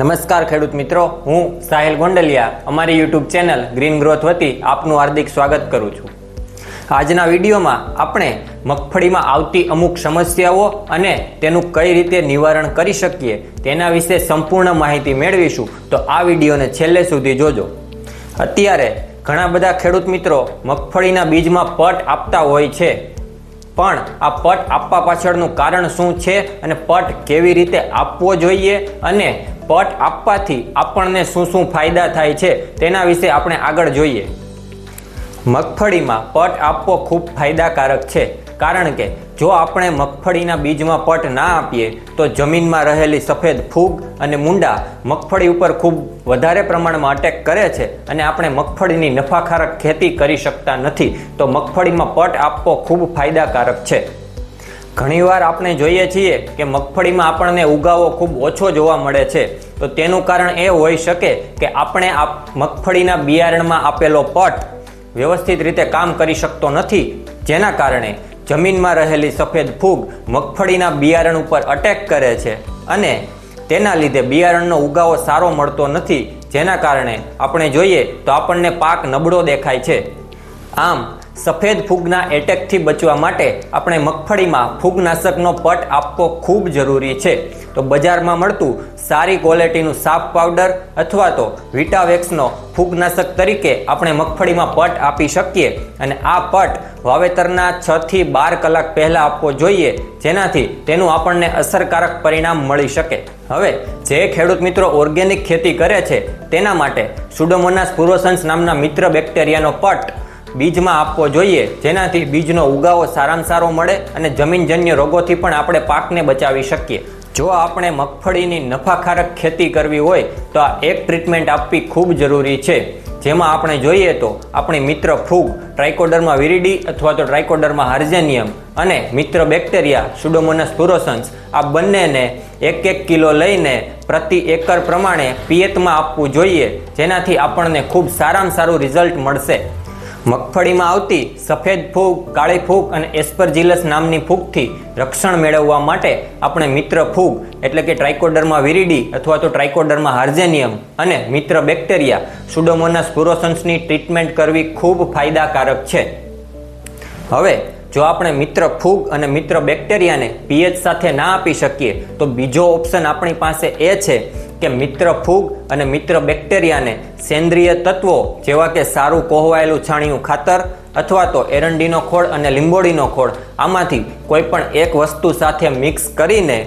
નમસ્કાર ખેડૂત મિત્રો, હું સાહિલ ગોંડલિયા. અમારી યુટ્યુબ ચેનલ ગ્રીન ગ્રોથ વતી આપનું હાર્દિક સ્વાગત કરું છું. આજના વિડીયોમાં આપણે મગફળીમાં આવતી અમુક સમસ્યાઓ અને તેનું કઈ રીતે નિવારણ કરી શકીએ, તેના વિશે સંપૂર્ણ માહિતી મેળવીશું. તો આ વિડીયોને છેલ્લે સુધી જોજો. અત્યારે ઘણા બધા ખેડૂત મિત્રો મગફળીના બીજમાં પટ આપતા હોય છે. પણ આ પટ આપવા પાછળનું કારણ શું છે અને પટ કેવી રીતે આપવો જોઈએ અને પટ આપવાથી આપણને શું શું ફાયદા થાય છે તેના વિશે આપણે આગળ જોઈએ. મગફળીમાં પટ આપવો ખૂબ ફાયદાકારક છે, કારણ કે જો આપણે મગફળીના બીજમાં પટ ના આપીએ, તો જમીનમાં રહેલી સફેદ ફૂગ અને મુંડા મગફળી ઉપર ખૂબ વધારે પ્રમાણમાં અટેક કરે છે અને આપણે મગફળીની નફાકારક ખેતી કરી શકતા નથી, તો મગફળીમાં પટ આપવો ખૂબ ફાયદાકારક છે. ઘણીવાર આપણે જોઈએ છીએ કે મગફળીમાં આપણને ઉગાવો ખૂબ ઓછો જોવા મળે છે. તો તેનું કારણ એ હોઈ શકે કે આપણે આ મગફળીના બિયારણમાં આપેલો પટ વ્યવસ્થિત રીતે કામ કરી શકતો નથી. જેના કારણે જમીનમાં રહેલી સફેદ ફૂગ મગફળીના બિયારણ ઉપર અટેક કરે છે અને તેના લીધે બિયારણનો ઉગાવો સારો મળતો નથી. જેના કારણે આપણે જોઈએ તો આપણને પાક નબળો દેખાય છે. આમ સફેદ ફૂગના એટેકથી બચવા માટે આપણે મગફળીમાં ફૂગનાશકનો પટ આપવો ખૂબ જરૂરી છે. તો બજારમાં મળતું સારી ક્વોલિટીનું સાફ પાવડર અથવા તો વિટાવેક્સનો ફૂગનાશક તરીકે આપણે મગફળીમાં પટ આપી શકીએ અને આ પટ વાવેતરના છ થી બાર કલાક પહેલાં આપવો જોઈએ, જેનાથી તેનું આપણને અસરકારક પરિણામ મળી શકે. હવે, જે ખેડૂત મિત્રો ઓર્ગેનિક ખેતી કરે છે, તેના માટે સુડોમોનાસ પુરોસન્સ નામના મિત્ર બેક્ટેરિયાનો પટ બીજમાં આપવો જોઈએ. જેનાથી બીજનો ઉગાવો સારામાં સારો મળે અને જમીનજન્ય રોગોથી પણ આપણે પાકને બચાવી શકીએ. જો આપણે મગફળીની નફાકારક ખેતી કરવી હોય, તો આ એક ટ્રીટમેન્ટ આપવી ખૂબ જરૂરી છે. જેમાં આપણે જોઈએ તો આપણી મિત્ર ફૂગ ટ્રાઇકોડરમાં વિરીડી અથવા તો ટ્રાઇકોડરમાં હાર્જેનિયમ અને મિત્ર બેક્ટેરિયા સુડોમોનસ પુરોસન્સ આ બંનેને એક એક કિલો લઈને પ્રતિ એકર પ્રમાણે પિયતમાં આપવું જોઈએ. જેનાથી આપણને ખૂબ સારામાં સારું રિઝલ્ટ મળશે. મગફળીમાં આવતી સફેદ ફૂગ, કાળી ફૂગ અને એસ્પરજીલસ નામની ફૂગથી રક્ષણ મેળવવા માટે આપણે મિત્ર ફૂગ એટલે કે ટ્રાઇકોડરમાં વિરીડી અથવા તો ટ્રાઇકોડરમાં હાર્જેનિયમ અને મિત્ર બેક્ટેરિયા સુડોમોનાસ સ્પુરોસન્સની ટ્રીટમેન્ટ કરવી ખૂબ ફાયદાકારક છે. હવે, જો આપણે મિત્ર ફૂગ અને મિત્ર બેક્ટેરિયાને પીએચ સાથે ના આપી શકીએ, તો બીજો ઓપ્શન આપણી પાસે એ છે કે મિત્ર ફૂગ અને મિત્ર બેક્ટેરિયાને સેન્દ્રિય તત્વો જેવા કે સારું કોહવાયેલું છાણિયું ખાતર અથવા તો એરંડીનો ખોળ અને લીંબોડીનો ખોળ, આમાંથી કોઈ પણ એક વસ્તુ સાથે મિક્સ કરીને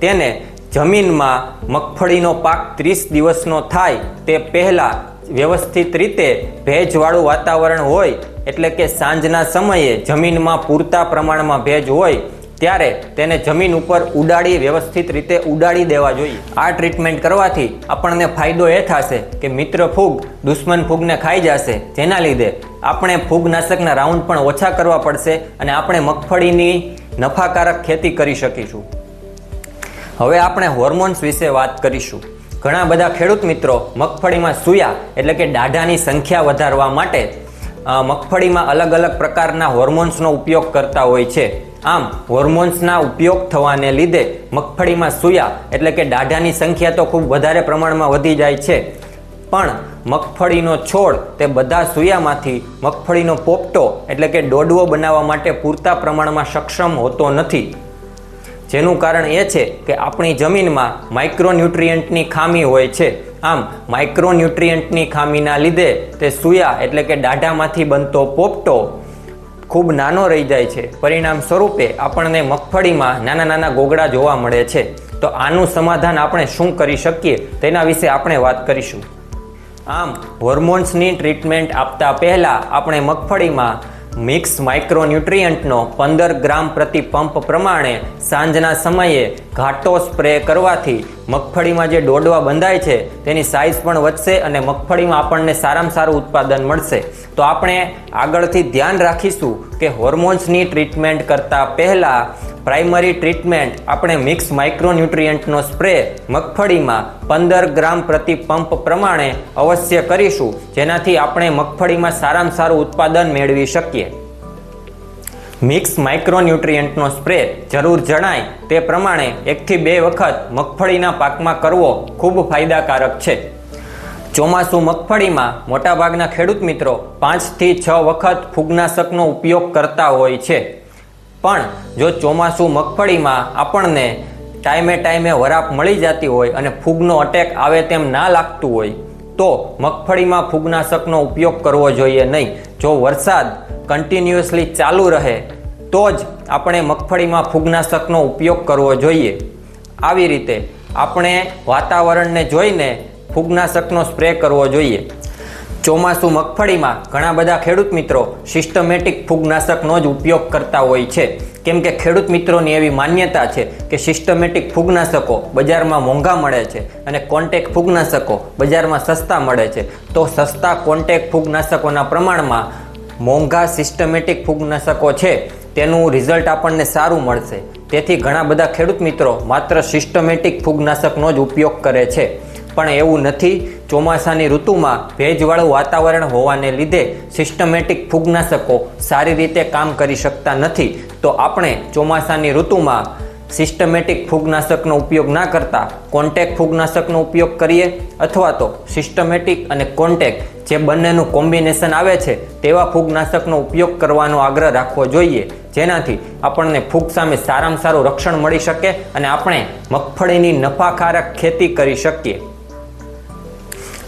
તેને જમીનમાં મગફળીનો પાક ત્રીસ દિવસનો થાય તે પહેલાં વ્યવસ્થિત રીતે ભેજવાળું વાતાવરણ હોય, એટલે કે સાંજના સમયે જમીનમાં પૂરતા પ્રમાણમાં ભેજ હોય ત્યારે તેને જમીન ઉપર ઉડાડી વ્યવસ્થિત રીતે ઉડાડી દેવા જોઈએ. આ ટ્રીટમેન્ટ કરવાથી આપણને ફાયદો એ થશે કે મિત્ર ફૂગ દુશ્મન ફૂગને ખાઈ જશે. જેના લીધે આપણે ફૂગનાશકના રાઉન્ડ પણ ઓછા કરવા પડશે અને આપણે મગફળીની નફાકારક ખેતી કરી શકીશું. હવે આપણે હોર્મોન્સ વિશે વાત કરીશું. ઘણા બધા ખેડૂત મિત્રો મગફળીમાં સૂયા એટલે કે દાઢાની સંખ્યા વધારવા માટે મગફળીમાં અલગ અલગ પ્રકારના હોર્મોન્સનો ઉપયોગ કરતા હોય છે. આમ હોર્મોન્સના ઉપયોગ થવાને લીધે મગફળીમાં સૂયા એટલે કે દાઢાની સંખ્યા તો ખૂબ વધારે પ્રમાણમાં વધી જાય છે. પણ મગફળીનો છોડ તે બધા સૂયામાંથી મગફળીનો પોપટો એટલે કે ડોડવો બનાવવા માટે પૂરતા પ્રમાણમાં સક્ષમ હોતો નથી. જેનું કારણ એ છે કે આપણી જમીનમાં માઇક્રોન્યુટ્રિયન્ટની ખામી હોય છે. આમ માઇક્રોન્યુટ્રિયન્ટની ખામીના લીધે તે સૂયા એટલે કે દાઢામાંથી બનતો પોપટો ખૂબ નાનો રહી જાય છે. પરિણામ સ્વરૂપે આપણને મગફળીમાં નાના નાના ગોગડા જોવા મળે છે. તો આનું સમાધાન આપણે શું કરી શકીએ? તેના વિશે આપણે વાત કરીશું. આમ હોર્મોન્સની ટ્રીટમેન્ટ આપતા પહેલાં આપણે મગફળીમાં મિક્સ માઇક્રોન્યુટ્રિયન્ટનો પંદર ગ્રામ પ્રતિ પંપ પ્રમાણે સાંજના સમયે ઘાટો સ્પ્રે કરવાથી મગફળીમાં જે ડોડવા બંધાય છે, તેની સાઇઝ પણ વધશે અને મગફળીમાં આપણને સારામાં સારું ઉત્પાદન મળશે. તો આપણે આગળથી ધ્યાન રાખીશું કે હોર્મોન્સની ટ્રીટમેન્ટ કરતાં પહેલાં પ્રાઇમરી ટ્રીટમેન્ટ આપણે મિક્સ માઇક્રોન્યુટ્રિયન્ટનો સ્પ્રે મગફળીમાં પંદર ગ્રામ પ્રતિ પંપ પ્રમાણે અવશ્ય કરીશું, જેનાથી આપણે મગફળીમાં સારામાં સારું ઉત્પાદન મેળવી શકીએ. મિક્સ માઇક્રોન્યુટ્રિયન્ટનો સ્પ્રે જરૂર જણાય તે પ્રમાણે એકથી બે વખત મગફળીના પાકમાં કરવો ખૂબ ફાયદાકારક છે. ચોમાસું મગફળીમાં મોટાભાગના ખેડૂત મિત્રો પાંચથી છ વખત ફૂગનાશકનો ઉપયોગ કરતા હોય છે. પણ જો ચોમાસું મગફળીમાં આપણને ટાઈમે ટાઈમે વરાપ મળી જતી હોય અને ફૂગનો અટેક આવે તેમ ના લાગતું હોય, તો મગફળીમાં ફૂગનાશકનો ઉપયોગ કરવો જોઈએ નહીં. જો વરસાદ કન્ટિન્યુઅસલી ચાલુ રહે, તો જ આપણે મગફળીમાં ફૂગનાશકનો ઉપયોગ કરવો જોઈએ. આવી રીતે આપણે વાતાવરણને જોઈને ફૂગનાશકનો સ્પ્રે કરવો જોઈએ. ચોમાસું મગફળીમાં ઘણા બધા ખેડૂત મિત્રો સિસ્ટમેટિક ફૂગનાશકનો જ ઉપયોગ કરતા હોય છે. કેમ કે ખેડૂત મિત્રોની એવી માન્યતા છે કે સિસ્ટમેટિક ફૂગનાશકો બજારમાં મોંઘા મળે છે અને કોન્ટેક ફૂગનાશકો બજારમાં સસ્તા મળે છે. તો સસ્તા કોન્ટેક ફૂગનાશકોના પ્રમાણમાં મોંઘા સિસ્ટમેટિક ફૂગનાશકો છે તેનું રિઝલ્ટ આપણને સારું મળશે. તેથી ઘણા બધા ખેડૂત મિત્રો માત્ર સિસ્ટમેટિક ફૂગનાશકનો જ ઉપયોગ કરે છે. પણ એવું નથી. ચોમાસાની ઋતુમાં ભેજવાળું વાતાવરણ હોવાને લીધે સિસ્ટમેટિક ફૂગનાશકો સારી રીતે કામ કરી શકતા નથી. તો આપણે ચોમાસાની ઋતુમાં સિસ્ટમેટિક ફૂગનાશકનો ઉપયોગ ના કરતા કોન્ટેક ફૂગનાશકનો ઉપયોગ કરીએ? અથવા તો સિસ્ટમેટિક અને કોન્ટેક જે બંનેનું કોમ્બિનેશન આવે છે, તેવા ફૂગનાશકનો ઉપયોગ કરવાનો આગ્રહ રાખવો જોઈએ. જેનાથી આપણને ફૂગ સામે સારામાં સારું રક્ષણ મળી શકે અને આપણે મગફળીની નફાકારક ખેતી કરી શકીએ.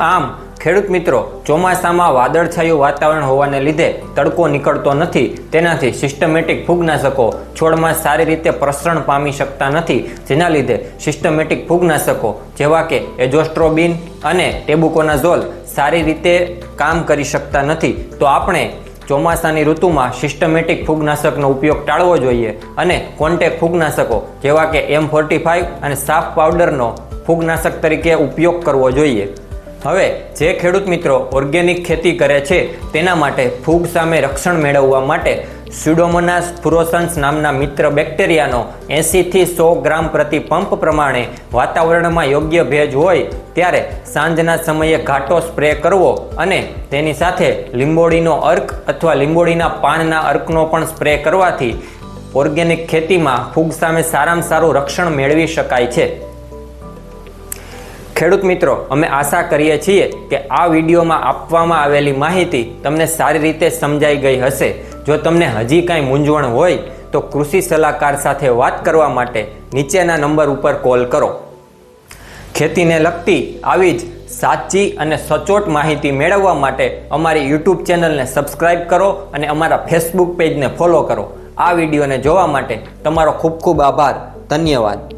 આમ, ખેડૂત મિત્રો, ચોમાસામાં વાદળછાયું વાતાવરણ હોવાને લીધે તડકો નીકળતો નથી. તેનાથી સિસ્ટમેટિક ફૂગનાશકો છોડમાં સારી રીતે પ્રસરણ પામી શકતા નથી. જેના લીધે સિસ્ટમેટિક ફૂગનાશકો જેવા કે એજોસ્ટ્રોબિન અને ટેબુકોનાઝોલ સારી રીતે કામ કરી શકતા નથી. તો આપણે ચોમાસાની ઋતુમાં સિસ્ટમેટિક ફૂગનાશકનો ઉપયોગ ટાળવો જોઈએ અને કોન્ટેક ફૂગનાશકો જેવા કે એમ ફોર્ટી ફાઇવ અને સાફ પાવડરનો ફૂગનાશક તરીકે ઉપયોગ કરવો જોઈએ. હવે જે ખેડૂત મિત્રો ઓર્ગેનિક ખેતી કરે છે, તેના માટે ફૂગ સામે રક્ષણ મેળવવા માટે સ્યુડોમોનાસ ફ્યુરોસન્સ નામના મિત્ર બેક્ટેરિયાનો એંસીથી સો ગ્રામ પ્રતિ પંપ પ્રમાણે વાતાવરણમાં યોગ્ય ભેજ હોય, ત્યારે સાંજના સમયે ઘાટો સ્પ્રે કરવો અને તેની સાથે લીંબોડીનો અર્ક અથવા લીંબોડીના પાનના અર્કનો પણ સ્પ્રે કરવાથી ઓર્ગેનિક ખેતીમાં ફૂગ સામે સારામાં સારું રક્ષણ મેળવી શકાય છે. ખેડૂત મિત્રો, અમે આશા કરીએ છીએ કે આ વિડીયોમાં આપવામાં આવેલી માહિતી તમને સારી રીતે સમજાઈ ગઈ હશે. જો તમને હજી કાંઈ મૂંઝવણ હોય, તો કૃષિ સલાહકાર સાથે વાત કરવા માટે નીચેના નંબર ઉપર કોલ કરો. ખેતીને લગતી આવી જ સાચી અને સચોટ માહિતી મેળવવા માટે અમારી યુટ્યુબ ચેનલને સબસ્ક્રાઇબ કરો અને અમારા ફેસબુક પેજને ફોલો કરો. આ વિડીયોને જોવા માટે તમારો ખૂબ ખૂબ આભાર. ધન્યવાદ.